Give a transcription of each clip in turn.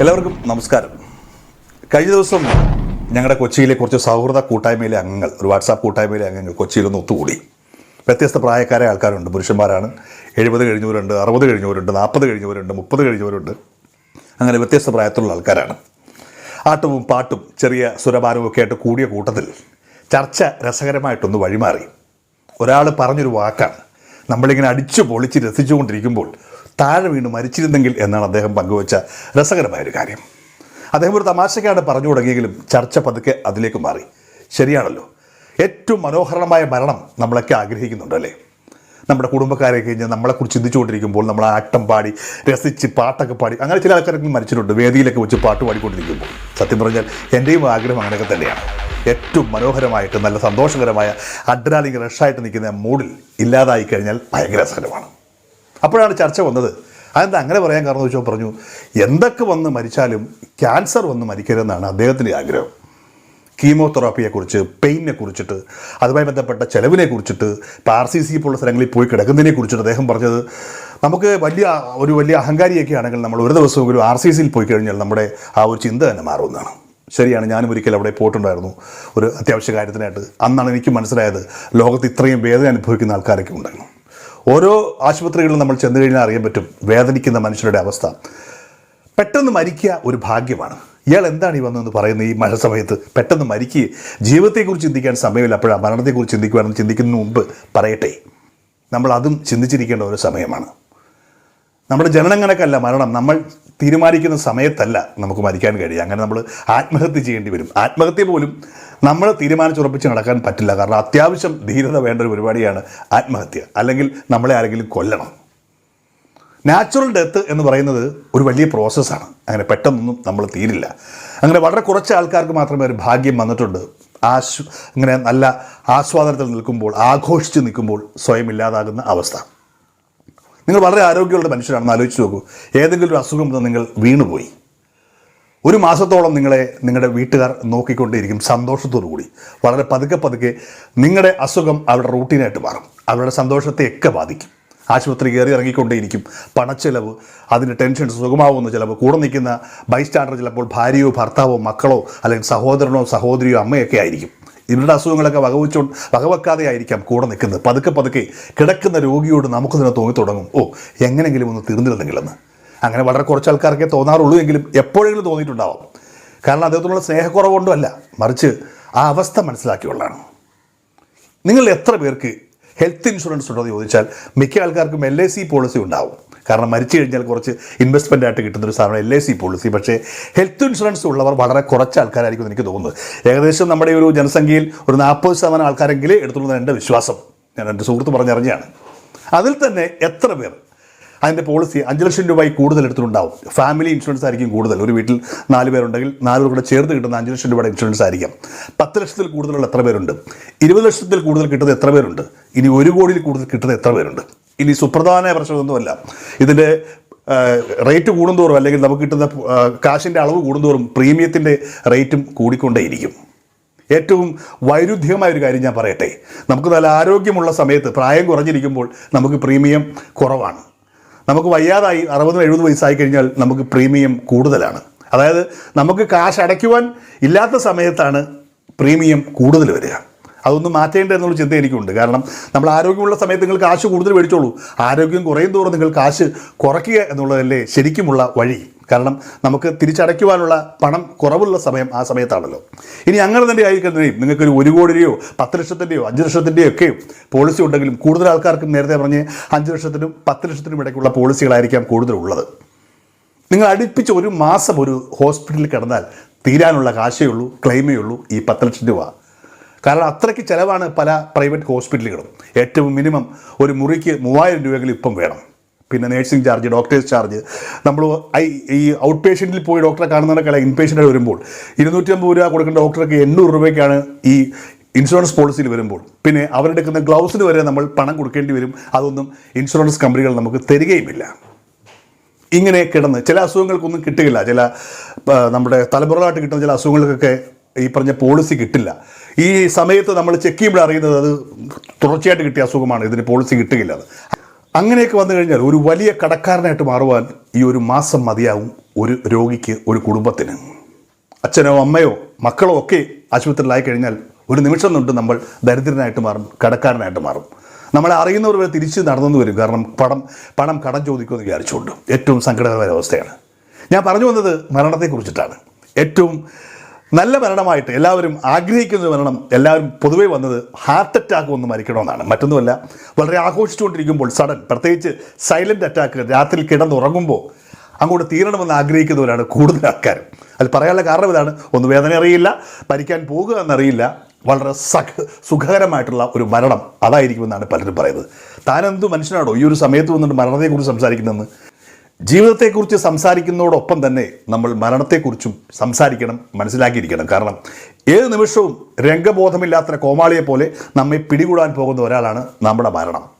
എല്ലാവർക്കും നമസ്കാരം. കഴിഞ്ഞ ദിവസം ഞങ്ങളുടെ കൊച്ചിയിലെ കുറച്ച് സൗഹൃദ കൂട്ടായ്മയിലെ അംഗങ്ങൾ ഒരു വാട്സാപ്പ് കൂട്ടായ്മയിലെ അംഗങ്ങൾ കൊച്ചിയിലൊന്ന് ഒത്തുകൂടി. വ്യത്യസ്ത പ്രായക്കാരായ ആൾക്കാരുണ്ട്. പുരുഷന്മാരാണ്. എഴുപത് കഴിഞ്ഞവരുണ്ട് അറുപത് കഴിഞ്ഞവരുണ്ട് നാൽപ്പത് കഴിഞ്ഞവരുണ്ട് മുപ്പത് കഴിഞ്ഞവരുണ്ട്. അങ്ങനെ വ്യത്യസ്ത പ്രായത്തിലുള്ള ആൾക്കാരാണ്. ആട്ടവും പാട്ടും ചെറിയ സുരഭാരവും ഒക്കെ ആയിട്ട് കൂടിയ കൂട്ടത്തിൽ ചർച്ച രസകരമായിട്ടൊന്ന് വഴിമാറി. ഒരാൾ പറഞ്ഞൊരു വാക്കാണ്. നമ്മളിങ്ങനെ അടിച്ചു പൊളിച്ച് രസിച്ചുകൊണ്ടിരിക്കുമ്പോൾ താഴെ വീണ് മരിച്ചിരുന്നെങ്കിൽ എന്നാണ് അദ്ദേഹം പങ്കുവച്ച രസകരമായൊരു കാര്യം. അദ്ദേഹം ഒരു തമാശക്കാണ് പറഞ്ഞു തുടങ്ങിയെങ്കിലും ചർച്ച പതുക്കെ അതിലേക്ക് മാറി. ശരിയാണല്ലോ. ഏറ്റവും മനോഹരമായ മരണം നമ്മളൊക്കെ ആഗ്രഹിക്കുന്നുണ്ട് അല്ലേ നമ്മുടെ കുടുംബക്കാരെ കഴിഞ്ഞ് നമ്മളെക്കുറിച്ച് ചിന്തിച്ചുകൊണ്ടിരിക്കുമ്പോൾ നമ്മൾ ആട്ടം പാടി രസിച്ച് പാട്ടൊക്കെ പാടി അങ്ങനെ ചില ആൾക്കാരൊക്കെ മരിച്ചിട്ടുണ്ട് വേദിയിലൊക്കെ വെച്ച് പാട്ട് പാടിക്കൊണ്ടിരിക്കുമ്പോൾ. സത്യം പറഞ്ഞാൽ എന്റെയും ആഗ്രഹം അങ്ങനെയൊക്കെ തന്നെയാണ്. ഏറ്റവും മനോഹരമായിട്ട് നല്ല സന്തോഷകരമായ അഡ്രാലിംഗ് റഷായിട്ട് നിൽക്കുന്ന മൂഡിൽ ഇല്ലാതായി കഴിഞ്ഞാൽ ഭയങ്കര രസകരമാണ്. അപ്പോഴാണ് ചർച്ച വന്നത്. അതെന്താ അങ്ങനെ പറയാൻ കാരണം വെച്ചാൽ പറഞ്ഞു എന്തൊക്കെ വന്ന് മരിച്ചാലും ക്യാൻസർ വന്ന് മരിക്കരുതെന്നാണ് അദ്ദേഹത്തിന്റെ ആഗ്രഹം. കീമോതെറാപ്പിയെക്കുറിച്ച് പെയിനെ കുറിച്ചിട്ട് അതുമായി ബന്ധപ്പെട്ട ചെലവിനെ കുറിച്ചിട്ട് ആർ സി സി പോലുള്ള സ്ഥലങ്ങളിൽ പോയി കിടക്കുന്നതിനെ കുറിച്ചിട്ട് അദ്ദേഹം പറഞ്ഞത് നമുക്ക് വലിയ ഒരു വലിയ അഹങ്കാരിയൊക്കെ ആണെങ്കിൽ നമ്മൾ ഒരു ദിവസമെങ്കിലും ആർ സി സിയിൽ പോയി കഴിഞ്ഞാൽ നമ്മുടെ ആ ഒരു ചിന്ത തന്നെ മാറുമെന്നാണ്. ശരിയാണ് ഞാനും ഒരിക്കൽ അവിടെ പോയിട്ടുണ്ടായിരുന്നു. ഒരു അത്യാവശ്യ കാര്യത്തിനായിട്ട്. അന്നാണ് എനിക്ക് മനസ്സിലായത് ലോകത്ത് ഇത്രയും വേദന അനുഭവിക്കുന്ന ആൾക്കാരൊക്കെ ഉണ്ടായിരുന്നു ഓരോ ആശുപത്രികളിലും നമ്മൾ ചെന്ന് കഴിഞ്ഞാൽ അറിയാൻ പറ്റും വേദനിക്കുന്ന മനുഷ്യരുടെ അവസ്ഥ. പെട്ടെന്ന് മരിക്കുക ഒരു ഭാഗ്യമാണ്. ഇയാൾ എന്താണ് ഈ വന്നതെന്ന് പറയുന്നത് ഈ മഴ സമയത്ത് പെട്ടെന്ന് മരിക്കുക. ജീവിതത്തെക്കുറിച്ച് ചിന്തിക്കാൻ സമയമില്ല. അപ്പോഴാണ് മരണത്തെക്കുറിച്ച് ചിന്തിക്കുവാണെന്ന് ചിന്തിക്കുന്നതിന് മുമ്പ് പറയട്ടെ. നമ്മൾ അതും ചിന്തിച്ചിരിക്കേണ്ട ഒരു സമയമാണ്. നമ്മുടെ ജനനം കണക്കല്ല മരണം. നമ്മൾ തീരുമാനിക്കുന്ന സമയത്തല്ല നമുക്ക് മരിക്കാൻ കഴിയുക. അങ്ങനെ നമ്മൾ ആത്മഹത്യ ചെയ്യേണ്ടി വരും. ആത്മഹത്യ പോലും നമ്മൾ തീരുമാനിച്ചുറപ്പിച്ച് നടക്കാൻ പറ്റില്ല. കാരണം അത്യാവശ്യം ധീരത വേണ്ട ഒരു പരിപാടിയാണ് ആത്മഹത്യ. അല്ലെങ്കിൽ നമ്മളെ ആരെങ്കിലും കൊല്ലണം. നാച്ചുറൽ ഡെത്ത് എന്ന് പറയുന്നത് ഒരു വലിയ പ്രോസസ്സാണ് അങ്ങനെ പെട്ടെന്നൊന്നും നമ്മൾ തീരില്ല. അങ്ങനെ വളരെ കുറച്ച് ആൾക്കാർക്ക് മാത്രമേ ഒരു ഭാഗ്യം വന്നിട്ടുണ്ട്. ആശ് ഇങ്ങനെ നല്ല ആസ്വാദനത്തിൽ നിൽക്കുമ്പോൾ ആഘോഷിച്ച് നിൽക്കുമ്പോൾ സ്വയം ഇല്ലാതാകുന്ന അവസ്ഥ. നിങ്ങൾ വളരെ ആരോഗ്യമുള്ള മനുഷ്യരാണെന്ന് ആലോചിച്ച് നോക്കൂ. ഏതെങ്കിലും ഒരു അസുഖം വന്ന് നിങ്ങൾ വീണുപോയി. ഒരു മാസത്തോളം നിങ്ങളെ നിങ്ങളുടെ വീട്ടുകാർ നോക്കിക്കൊണ്ടേയിരിക്കും സന്തോഷത്തോടു കൂടി. വളരെ പതുക്കെ പതുക്കെ നിങ്ങളുടെ അസുഖം അവരുടെ റൂട്ടീനായിട്ട് മാറും. അവരുടെ സന്തോഷത്തെയൊക്കെ ബാധിക്കും. ആശുപത്രി കയറി ഇറങ്ങിക്കൊണ്ടേയിരിക്കും. പണച്ചെലവ് അതിന്റെ ടെൻഷൻ സുഖമാവുന്ന ചിലവ് കൂടെ നിൽക്കുന്ന ബൈസ്റ്റാൻഡർ ചിലപ്പോൾ ഭാര്യയോ ഭർത്താവോ മക്കളോ അല്ലെങ്കിൽ സഹോദരനോ സഹോദരിയോ അമ്മയൊക്കെ ആയിരിക്കും. ഇവരുടെ അസുഖങ്ങളൊക്കെ വകവെച്ചോ വകവെക്കാതെ ആയിരിക്കാം കൂടെ നിൽക്കുന്നത്. പതുക്കെ പതുക്കെ കിടക്കുന്ന രോഗിയോട് നമുക്ക് തന്നെ തോന്നി തുടങ്ങും. ഓ എങ്ങനെങ്കിലും ഒന്ന് തീർന്നിരുന്നെങ്കിലെന്ന് അങ്ങനെ വളരെ കുറച്ച് ആൾക്കാർക്കേ തോന്നാറുള്ളൂ എങ്കിലും എപ്പോഴെങ്കിലും തോന്നിയിട്ടുണ്ടാവും. കാരണം അദ്ദേഹത്തിനുള്ള സ്നേഹക്കുറവുകൊണ്ടുമല്ല മറിച്ച് ആ അവസ്ഥ മനസ്സിലാക്കിയുള്ളതാണ്. നിങ്ങൾ എത്ര പേർക്ക് ഹെൽത്ത് ഇൻഷുറൻസ് ഉണ്ടോ എന്ന് ചോദിച്ചാൽ മിക്ക ആൾക്കാർക്കും എൽ ഐ സി പോളിസി ഉണ്ടാവും. കാരണം മരിച്ചു കഴിഞ്ഞാൽ കുറച്ച് ഇൻവെസ്റ്റ്മെന്റ് ആയിട്ട് കിട്ടുന്ന ഒരു സാധനം എൽ ഐ സി പോളിസി പക്ഷേ ഹെൽത്ത് ഇൻഷുറൻസ് ഉള്ളവർ വളരെ കുറച്ച് ആൾക്കാരായിരിക്കും എനിക്ക് തോന്നുന്നത്. ഏകദേശം നമ്മുടെ ഒരു ജനസംഖ്യയിൽ ഒരു നാൽപ്പത് ശതമാനം ആൾക്കാരെങ്കിലും എടുത്തുള്ളതാണ് എന്റെ വിശ്വാസം. ഞാൻ എന്റെ സുഹൃത്ത് പറഞ്ഞറിഞ്ഞാണ് അതിൽ തന്നെ എത്ര പേർ അതിന്റെ പോളിസി അഞ്ച് ലക്ഷം രൂപയിൽ കൂടുതൽ എടുത്തിട്ടുണ്ടാവും. ഫാമിലി ഇൻഷുറൻസ് ആയിരിക്കും കൂടുതൽ. ഒരു വീട്ടിൽ നാല് പേരുണ്ടെങ്കിൽ നാല് പേർ കൂടെ ചേർത്ത് കിട്ടുന്ന അഞ്ച് ലക്ഷം രൂപയുടെ ഇൻഷുറൻസ് ആയിരിക്കാം. പത്ത് ലക്ഷത്തിൽ കൂടുതലുള്ള എത്ര പേരുണ്ട്? ഇരുപത് ലക്ഷത്തിൽ കൂടുതൽ കിട്ടുന്നത് എത്ര പേരുണ്ട്? ഇനി ഒരു കോടിയിൽ കൂടുതൽ കിട്ടുന്നത് എത്ര പേരുണ്ട്? ഇനി സുപ്രധാന പ്രശ്നമൊന്നുമല്ല ഇതിന്റെ റേറ്റ് കൂടുന്തോറും അല്ലെങ്കിൽ നമുക്ക് കിട്ടുന്ന കാശിന്റെ അളവ് കൂടുന്തോറും പ്രീമിയത്തിന്റെ റേറ്റും കൂടിക്കൊണ്ടേയിരിക്കും. ഏറ്റവും വൈരുദ്ധ്യമായ ഒരു കാര്യം ഞാൻ പറയട്ടെ. നമുക്ക് നല്ല ആരോഗ്യമുള്ള സമയത്ത് പ്രായം കുറഞ്ഞിരിക്കുമ്പോൾ നമുക്ക് പ്രീമിയം കുറവാണ്. നമുക്ക് വയ്യാതായി അറുപതും എഴുപത് വയസ്സായി കഴിഞ്ഞാൽ നമുക്ക് പ്രീമിയം കൂടുതലാണ്. അതായത് നമുക്ക് കാശ് അടയ്ക്കുവാൻ ഇല്ലാത്ത സമയത്താണ് പ്രീമിയം കൂടുതൽ വരിക. അതൊന്നും മാറ്റേണ്ട എന്നുള്ള ചിന്ത എനിക്കുണ്ട്. കാരണം നമ്മൾ ആരോഗ്യമുള്ള സമയത്ത് നിങ്ങൾ കാശ് കൂടുതൽ മേടിച്ചോളൂ. ആരോഗ്യം കുറയും തോറും നിങ്ങൾ കാശ് കുറയ്ക്കുക എന്നുള്ളതല്ലേ ശരിക്കുമുള്ള വഴി. കാരണം നമുക്ക് തിരിച്ചടയ്ക്കുവാനുള്ള പണം കുറവുള്ള സമയം ആ സമയത്താണല്ലോ. ഇനി അങ്ങനെ തന്നെ ആയിക്കഴിഞ്ഞാൽ നിങ്ങൾക്കൊരു ഒരു കോടി രൂപയോ പത്ത് ലക്ഷത്തിന്റെയോ അഞ്ച് ലക്ഷത്തിന്റെയോ ഒക്കെ പോളിസി ഉണ്ടെങ്കിലും കൂടുതൽ ആൾക്കാർക്കും നേരത്തെ പറഞ്ഞ് അഞ്ച് ലക്ഷത്തിനും പത്ത് ലക്ഷത്തിനും ഇടയ്ക്കുള്ള പോളിസികളായിരിക്കാം കൂടുതലുള്ളത്. നിങ്ങൾ അടുപ്പിച്ച് ഒരു മാസം ഒരു ഹോസ്പിറ്റലിൽ കിടന്നാൽ തീരാനുള്ള കാശേ ഉള്ളൂ ക്ലെയിമേ ഉള്ളൂ ഈ പത്ത് ലക്ഷം രൂപ. കാരണം അത്രയ്ക്ക് ചിലവാണ് പല പ്രൈവറ്റ് ഹോസ്പിറ്റലുകളും ഏറ്റവും മിനിമം ഒരു മുറിക്ക് മൂവായിരം രൂപയെങ്കിലും ഇപ്പം വേണം. പിന്നെ നേഴ്സിംഗ് ചാർജ് ഡോക്ടേഴ്സ് ചാർജ് നമ്മൾ ഐ ഈ ഔട്ട് പേഷ്യന്റിൽ പോയി ഡോക്ടറെ കാണുന്നതിനേക്കാൾ ഇൻപേഷ്യന്റ് വരുമ്പോൾ ഇരുന്നൂറ്റമ്പത് രൂപ കൊടുക്കേണ്ട ഡോക്ടർക്ക് എണ്ണൂറ് രൂപയ്ക്കാണ് ഈ ഇൻഷുറൻസ് പോളിസിയിൽ വരുമ്പോൾ. പിന്നെ അവരെടുക്കുന്ന ഗ്ലൗസിന് വരെ നമ്മൾ പണം കൊടുക്കേണ്ടി വരും. അതൊന്നും ഇൻഷുറൻസ് കമ്പനികൾ നമുക്ക് തരികയുമില്ല. ഇങ്ങനെ കിടന്ന് ചില അസുഖങ്ങൾക്കൊന്നും കിട്ടുകയില്ല. ചില നമ്മുടെ തലമുറകളായിട്ട് കിട്ടുന്ന ചില അസുഖങ്ങൾക്കൊക്കെ ഈ പറഞ്ഞ പോളിസി കിട്ടില്ല. ഈ സമയത്ത് നമ്മൾ ചെക്ക് ചെയ്യുമ്പോൾ അറിയുന്നത് അത് തുടർച്ചയായിട്ട് കിട്ടിയ അസുഖമാണ്. ഇതിന് പോളിസി കിട്ടുകയില്ല അങ്ങനെയൊക്കെ വന്നു കഴിഞ്ഞാൽ ഒരു വലിയ കടക്കാരനായിട്ട് മാറുവാൻ ഈ ഒരു മാസം മതിയാവും ഒരു രോഗിക്ക് ഒരു കുടുംബത്തിന്. അച്ഛനോ അമ്മയോ മക്കളോ ഒക്കെ ആശുപത്രിയിലായി കഴിഞ്ഞാൽ ഒരു നിമിഷം കൊണ്ട് നമ്മൾ ദരിദ്രനായിട്ട് മാറും കടക്കാരനായിട്ട് മാറും. നമ്മളെ അറിയുന്നവർ വരെ തിരിച്ച് നടന്നു വരും. കാരണം പണം പണം കടം ചോദിക്കുമെന്ന് വിചാരിച്ചുകൊണ്ട്. ഏറ്റവും സങ്കടകരമായ അവസ്ഥയാണ്. ഞാൻ പറഞ്ഞു വന്നത് മരണത്തെക്കുറിച്ചിട്ടാണ്. ഏറ്റവും നല്ല മരണമായിട്ട് എല്ലാവരും ആഗ്രഹിക്കുന്ന മരണം എല്ലാവരും പൊതുവേ വന്നത് ഹാർട്ട് അറ്റാക്ക് വന്ന് മരിക്കണമെന്നാണ്. മറ്റൊന്നുമല്ല വളരെ ആഘോഷിച്ചുകൊണ്ടിരിക്കുമ്പോൾ സഡൻ പ്രത്യേകിച്ച് സൈലന്റ് അറ്റാക്ക് രാത്രി കിടന്നുറങ്ങുമ്പോൾ അങ്ങോട്ട് തീരണമെന്ന് ആഗ്രഹിക്കുന്നവരാണ് കൂടുതൽ ആൾക്കാർ അത് പറയാനുള്ള കാരണം ഇതാണ്. ഒന്ന് വേദന അറിയില്ല മരിക്കാൻ പോകുക എന്നറിയില്ല വളരെ സഖ സുഖകരമായിട്ടുള്ള ഒരു മരണം അതായിരിക്കുമെന്നാണ് പലരും പറയുന്നത്. താനെന്തു മനുഷ്യനാണോ? ഈ ഒരു സമയത്ത് വന്നിട്ട് മരണത്തെക്കുറിച്ച് സംസാരിക്കുന്നതെന്ന് ജീവിതത്തെക്കുറിച്ച് സംസാരിക്കുന്നതോടൊപ്പം തന്നെ നമ്മൾ മരണത്തെക്കുറിച്ചും സംസാരിക്കണം മനസ്സിലാക്കിയിരിക്കണം. കാരണം ഏത് നിമിഷവും രംഗബോധമില്ലാത്ത കോമാളിയെ പോലെ നമ്മെ പിടികൂടാൻ പോകുന്ന ഒരാളാണ് നമ്മുടെ മരണം.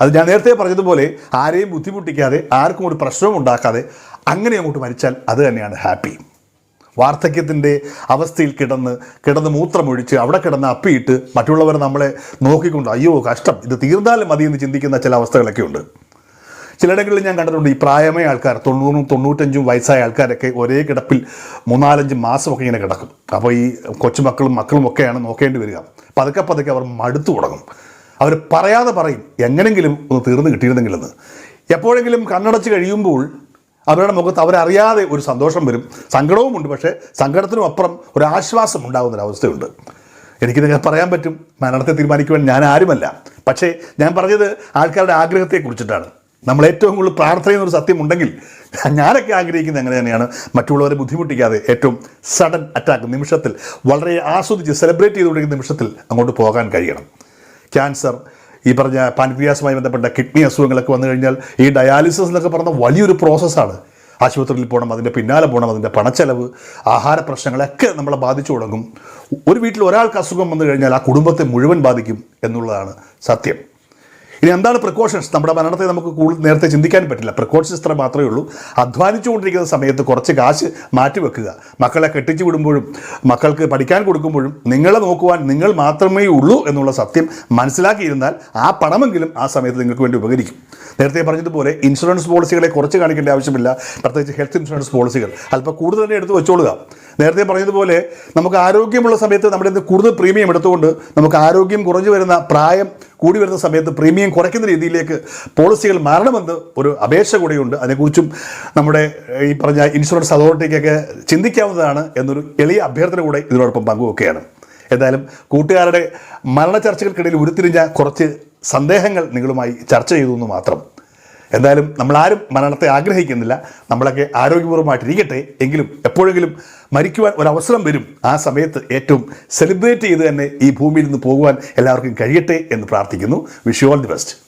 അത് ഞാൻ നേരത്തെ പറഞ്ഞതുപോലെ ആരെയും ബുദ്ധിമുട്ടിക്കാതെ ആർക്കും ഒരു പ്രശ്നവും ഉണ്ടാക്കാതെ അങ്ങനെ അങ്ങോട്ട് മരിച്ചാൽ അത് തന്നെയാണ് ഹാപ്പി. വാർദ്ധക്യത്തിന്റെ അവസ്ഥയിൽ കിടന്ന് കിടന്ന് മൂത്രമൊഴിച്ച് അവിടെ കിടന്ന് അപ്പിയിട്ട് മറ്റുള്ളവർ നമ്മളെ നോക്കിക്കൊണ്ട് അയ്യോ കഷ്ടം ഇത് തീർന്നാലും മതി എന്ന് ചിന്തിക്കുന്ന ചില അവസ്ഥകളൊക്കെ ഉണ്ട് ചിലയിടങ്ങളിൽ ഞാൻ കണ്ടിട്ടുണ്ട് ഈ പ്രായമായ ആൾക്കാർ തൊണ്ണൂറും തൊണ്ണൂറ്റഞ്ചും വയസ്സായ ആൾക്കാരൊക്കെ ഒരേ കിടപ്പിൽ മൂന്നാലഞ്ച് മാസമൊക്കെ ഇങ്ങനെ കിടക്കും. അപ്പോൾ ഈ കൊച്ചുമക്കളും മക്കളും ഒക്കെയാണ് നോക്കേണ്ടി വരിക. പതുക്കെ പതുക്കെ അവർ മടുത്തു തുടങ്ങും. അവർ പറയാതെ പറയും എങ്ങനെങ്കിലും ഒന്ന് തീർന്ന് കിട്ടിയിരുന്നെങ്കിലെന്ന്. എപ്പോഴെങ്കിലും കണ്ണടച്ച് കഴിയുമ്പോൾ അവരുടെ മുഖത്ത് അവരറിയാതെ ഒരു സന്തോഷം വരും. സങ്കടവുമുണ്ട് പക്ഷേ സങ്കടത്തിനും അപ്പുറം ഒരു ആശ്വാസം എനിക്ക് നിങ്ങൾ പറയാൻ പറ്റും. മരണത്തെ തീരുമാനിക്കുവാൻ ഞാൻ ആരുമല്ല. പക്ഷേ ഞാൻ പറഞ്ഞത് ആൾക്കാരുടെ ആഗ്രഹത്തെക്കുറിച്ചിട്ടാണ്. നമ്മൾ ഏറ്റവും കൂടുതൽ പ്രാർത്ഥന എന്നൊരു സത്യമുണ്ടെങ്കിൽ ഞാനൊക്കെ ആഗ്രഹിക്കുന്നത് അങ്ങനെ തന്നെയാണ്. മറ്റുള്ളവരെ ബുദ്ധിമുട്ടിക്കാതെ ഏറ്റവും സഡൻ അറ്റാക്ക് നിമിഷത്തിൽ വളരെ ആസ്വദിച്ച് സെലിബ്രേറ്റ് ചെയ്തുകൊണ്ടിരിക്കുന്ന നിമിഷത്തിൽ അങ്ങോട്ട് പോകാൻ കഴിയണം. ക്യാൻസർ ഈ പറഞ്ഞ പാൻക്രിയാസുമായി ബന്ധപ്പെട്ട കിഡ്നി അസുഖങ്ങളൊക്കെ വന്നു കഴിഞ്ഞാൽ ഈ ഡയാലിസിസ് എന്നൊക്കെ പറഞ്ഞ വലിയൊരു പ്രോസസ്സാണ് ആശുപത്രിയിൽ പോകണം അതിന്റെ പിന്നാലെ പോകണം അതിന്റെ പണച്ചെലവ് ആഹാര പ്രശ്നങ്ങളൊക്കെ നമ്മളെ ബാധിച്ചു തുടങ്ങും. ഒരു വീട്ടിൽ ഒരാൾക്ക് അസുഖം വന്നു കഴിഞ്ഞാൽ ആ കുടുംബത്തെ മുഴുവൻ ബാധിക്കും എന്നുള്ളതാണ് സത്യം. ഇനി എന്താണ് പ്രിക്കോഷൻസ് നമ്മുടെ മരണത്തെ നമുക്ക് കൂടുതൽ നേരത്തെ ചിന്തിക്കാൻ പറ്റില്ല. പ്രിക്കോഷൻസ് ഇത്ര മാത്രമേ ഉള്ളൂ. അധ്വാനിച്ചുകൊണ്ടിരിക്കുന്ന സമയത്ത് കുറച്ച് കാശ് മാറ്റിവെക്കുക. മക്കളെ കെട്ടിച്ചു വിടുമ്പോഴും മക്കൾക്ക് പഠിക്കാൻ കൊടുക്കുമ്പോഴും നിങ്ങളെ നോക്കുവാൻ നിങ്ങൾ മാത്രമേ ഉള്ളൂ എന്നുള്ള സത്യം മനസ്സിലാക്കിയിരുന്നാൽ ആ പണമെങ്കിലും ആ സമയത്ത് നിങ്ങൾക്ക് വേണ്ടി ഉപകരിക്കും. നേരത്തെ പറഞ്ഞതുപോലെ ഇൻഷുറൻസ് പോളിസികളെ കുറച്ച് കാണിക്കേണ്ട ആവശ്യമില്ല. പ്രത്യേകിച്ച് ഹെൽത്ത് ഇൻഷുറൻസ് പോളിസികൾ അല്പം കൂടുതൽ തന്നെ എടുത്ത് വെച്ചോളുക. നേരത്തെ പറഞ്ഞതുപോലെ നമുക്ക് ആരോഗ്യമുള്ള സമയത്ത് നമ്മുടെ കൂടുതൽ പ്രീമിയം എടുത്തുകൊണ്ട് നമുക്ക് ആരോഗ്യം കുറഞ്ഞു വരുന്ന പ്രായം കൂടി വരുന്ന സമയത്ത് പ്രീമിയം കുറയ്ക്കുന്ന രീതിയിലേക്ക് പോളിസികൾ മാറണമെന്ന് ഒരു അപേക്ഷ കൂടിയുണ്ട്. അതിനെക്കുറിച്ചും നമ്മുടെ ഈ പറഞ്ഞ ഇൻഷുറൻസ് അതോറിറ്റിക്കൊക്കെ ചിന്തിക്കാവുന്നതാണ് എന്നൊരു എളിയ അഭ്യർത്ഥന കൂടെ ഇതിനോടൊപ്പം പങ്കുവെക്കുകയാണ്. എന്തായാലും കൂട്ടുകാരുടെ മരണ ചർച്ചകൾക്കിടയിൽ ഉരുത്തിരിഞ്ഞ കുറച്ച് സന്ദേഹങ്ങൾ നിങ്ങളുമായി ചർച്ച ചെയ്തു എന്ന് മാത്രം. എന്തായാലും നമ്മളാരും മരണത്തെ ആഗ്രഹിക്കുന്നില്ല. നമ്മളൊക്കെ ആരോഗ്യപൂർവമായിട്ടിരിക്കട്ടെ. എങ്കിലും എപ്പോഴെങ്കിലും മരിക്കുവാൻ ഒരവസരം വരും. ആ സമയത്ത് ഏറ്റവും സെലിബ്രേറ്റ് ചെയ്ത് തന്നെ ഈ ഭൂമിയിൽ നിന്ന് പോകുവാൻ എല്ലാവർക്കും കഴിയട്ടെ എന്ന് പ്രാർത്ഥിക്കുന്നു. Wish all the best